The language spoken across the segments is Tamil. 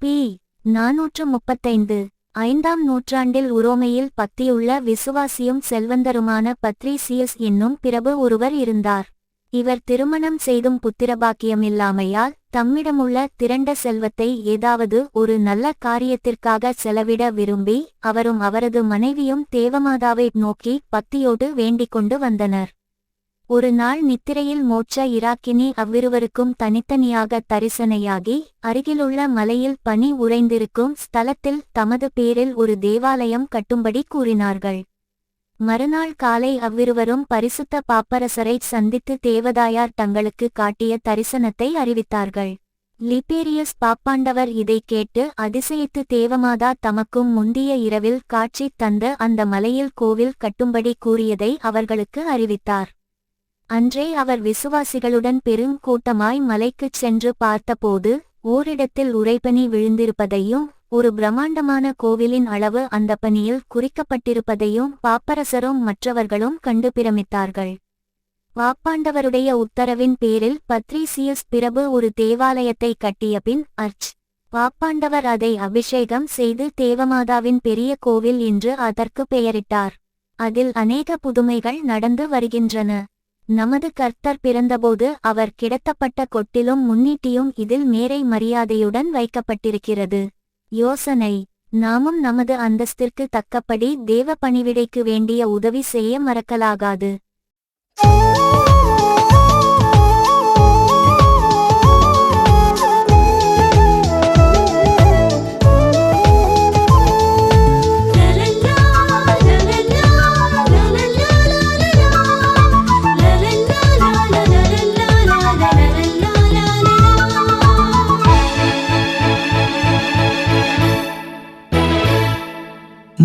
பி. நாநூற்று முப்பத்தைந்து. ஐந்தாம் நூற்றாண்டில் உரோமையில் பத்தியுள்ள விசுவாசியும் செல்வந்தருமான பத்ரீசியஸ் என்னும் பிரபு ஒருவர் இருந்தார். இவர் திருமணம் செய்தும் புத்திரபாக்கியம் இல்லாமையால் தம்மிடமுள்ள திரண்ட செல்வத்தை ஏதாவது ஒரு நல்ல காரியத்திற்காக செலவிட விரும்பி அவரும் அவரது மனைவியும் தேவமாதாவை நோக்கி பக்தியோடு வேண்டிக் கொண்டு வந்தனர். ஒரு நாள் நித்திரையில் மோட்ச இராக்கினி அவ்விருவருக்கும் தனித்தனியாக தரிசனையாகி அருகிலுள்ள மலையில் பனி உறைந்திருக்கும் ஸ்தலத்தில் தமது பேரில் ஒரு தேவாலயம் கட்டும்படி கூறினார்கள். மறுநாள் காலை அவ்விருவரும் பரிசுத்த பாப்பரசரை சந்தித்து தேவதாயார் தங்களுக்கு காட்டிய தரிசனத்தை அறிவித்தார்கள். லிபேரியஸ் பாப்பாண்டவர் இதைக் கேட்டு அதிசயித்து தேவமாதா தமக்கும் முந்திய இரவில் காட்சி தந்த அந்த மலையில் கோவில் கட்டும்படி கூறியதை அவர்களுக்கு அறிவித்தார். அன்றே அவர் விசுவாசிகளுடன் பெருங்கூட்டமாய் மலைக்குச் சென்று பார்த்தபோது ஓரிடத்தில் உறைபனி விழுந்திருப்பதையும் ஒரு பிரம்மாண்டமான கோவிலின் அளவு அந்த பனியில் குறிக்கப்பட்டிருப்பதையும் பாப்பரசரும் மற்றவர்களும் கண்டு பிரமித்தார்கள். வாப்பாண்டவருடைய உத்தரவின் பேரில் பத்ரீசியஸ் பிரபு ஒரு தேவாலயத்தை கட்டிய பின் அர்ச். வாப்பாண்டவர் அதை அபிஷேகம் செய்து தேவமாதாவின் பெரிய கோவில் என்று அதற்கு பெயரிட்டார். அதில் அநேக புதுமைகள் நடந்து வருகின்றன. நமது கர்த்தர் பிறந்தபோது அவர் கிடத்தப்பட்ட கொட்டிலும் முன்னீட்டியும் இதில் மேரை மரியாதையுடன் வைக்கப்பட்டிருக்கிறது. யோசனை நாமும் நமது அந்தஸ்திற்கு தக்கபடி தேவ பணிவிடைக்கு வேண்டிய உதவி செய்ய மறக்கலாகாது.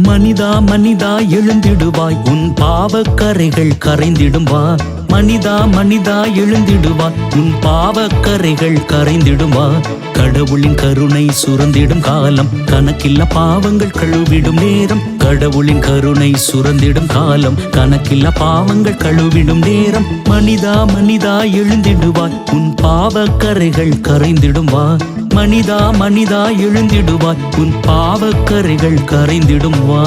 மனிதா மனிதா எழுந்திடுவாய். உன் பாவக்கரைகள் கரைந்திடும் மனிதா மனிதா எழுந்திடுவாய். உன் பாவக்கரைகள் கரைந்திடுவா கடவுளின் கருணை சுரந்திடும் காலம். கணக்கில்ல பாவங்கள் கழுவிடும் நேரம். கடவுளின் கருணை சுரந்திடும் காலம். கணக்கில்ல பாவங்கள் கழுவிடும் நேரம். மனிதா மனிதா எழுந்திடுவாய். உன் பாவக்கரைகள் கரைந்திடும் மனிதா மனிதா எழுந்திடுவாய். உன் பாவக்கரைகள் கரைந்திடும் வா.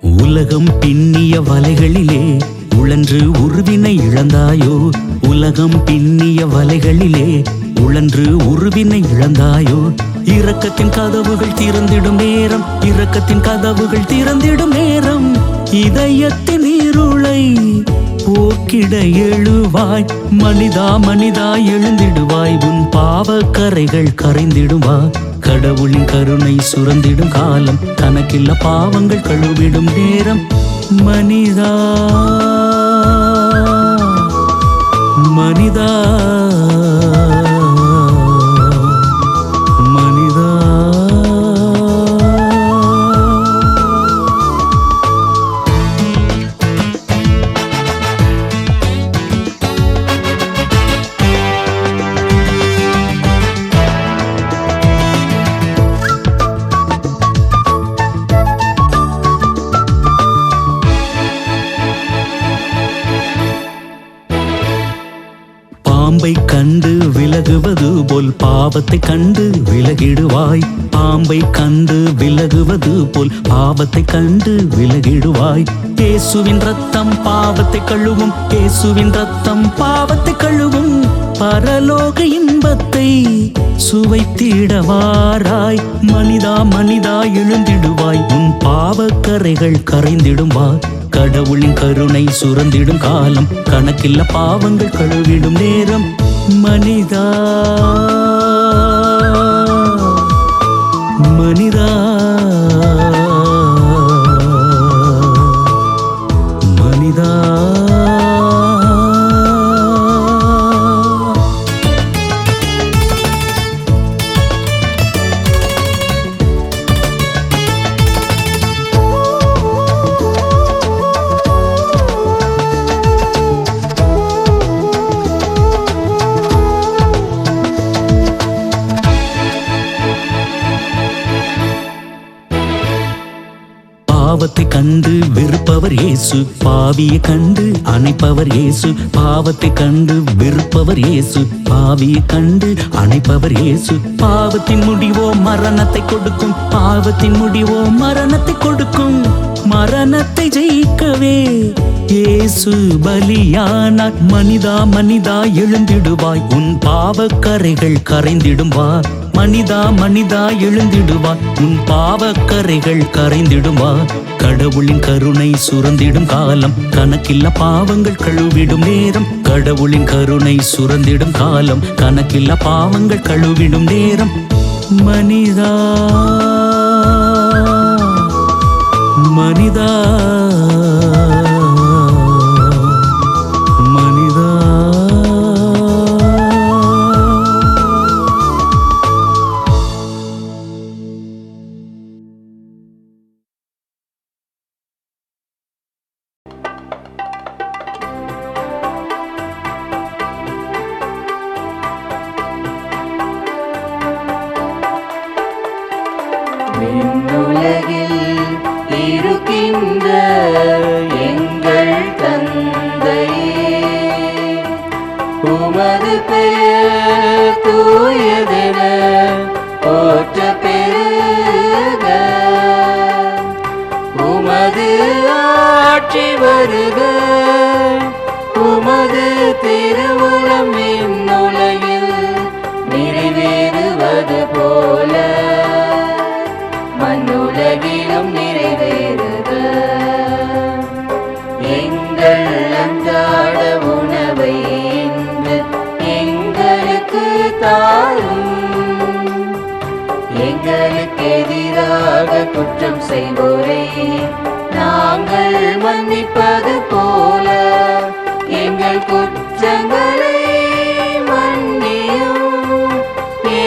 உலகம் பின்னிய வலைகளிலே என்று உருவினை இழந்தாயோ? உலகம் பின்னிய வலைகளிலே உழன்று உருவினை இழந்தாயோ? இரக்கத்தின் கதவுகள் திறந்திடும் நேரம் இரக்கத்தின் கதவுகள் திறந்திடும் நேரம். இதயத்தின் இருளை போக்கிட எழுவாய் மனிதா மனிதா எழுந்திடுவாய். உன் பாவ கரைகள் கரைந்திடுவா கடவுளின் கருணை சுரந்திடும் காலம் கணக்கில்ல பாவங்கள் கழுவிடும் நேரம். மனிதா மனிதா. பாவத்தை கண்டு விலகிடுவாய். பாம்பை கண்டு விலகுவது போல் பாவத்தை கண்டு விலகிடுவாய். இயேசுவின் ரத்தம் பாவத்தை கழுவும் இயேசுவின் ரத்தம் பாவத்தை கழுவும். பரலோக இன்பத்தை சுவைத்திடவாராய். மனிதா மனிதா எழுந்திடுவாய். உன் பாவக்கரைகள் கரைந்திடும் கடவுளின் கருணை சுரந்திடும் காலம். கணக்கில்ல பாவங்கள் கழுவிடும் நேரம். மனிதா. மனிதா மனிதா இயேசு. பாவியை கண்டு அணைப்பவர் இயேசு. பாவத்தை கண்டு வெறுப்பவர் இயேசு. பாவியை கண்டு அணைப்பவர் இயேசு. பாவத்தின் முடிவோ மரணத்தை கொடுக்கும். பாவத்தின் முடிவோ மரணத்தை கொடுக்கும். மரணத்தை ஜெயிக்கவே. இயேசு பலியானார். மனிதா மனிதா எழுந்திடுவாய். உன் பாவக்கரைகள் கரைந்திடும் வா. மனிதா மனிதா எழுந்திடுவா. உன் பாவக்கரைகள் கரைந்திடும்? வா கடவுளின் கருணை சுரந்திடும் காலம். கணக்கில்ல பாவங்கள் கழுவிடும் நேரம். கடவுளின் கருணை சுரந்திடும் காலம். கணக்கில்ல பாவங்கள் கழுவிடும் நேரம். மனிதா மனிதா. பெயர் தூயதென போற்ற பெருக. உமது ஆட்சி வருக. உமது திருவு எங்களுக்கு எதிராக குற்றம் செய்வோரே. நாங்கள் மன்னிப்பது போல எங்கள் குற்றங்களை மன்னியும்.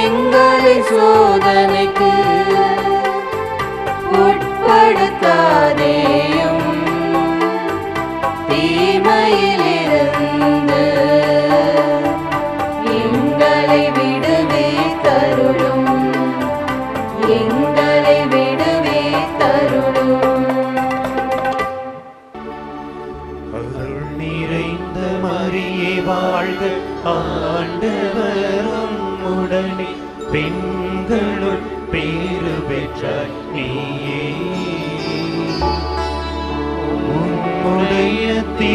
எங்களை சோதனைக்கு உட்படுத்தாதேயும். தீமையிலிருந்து எங்களை விடுவே தருளும்.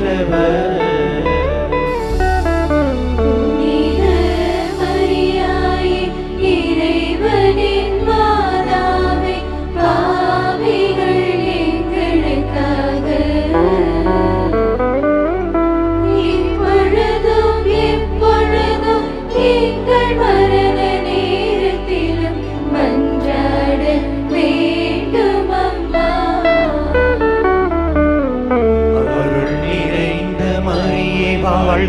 never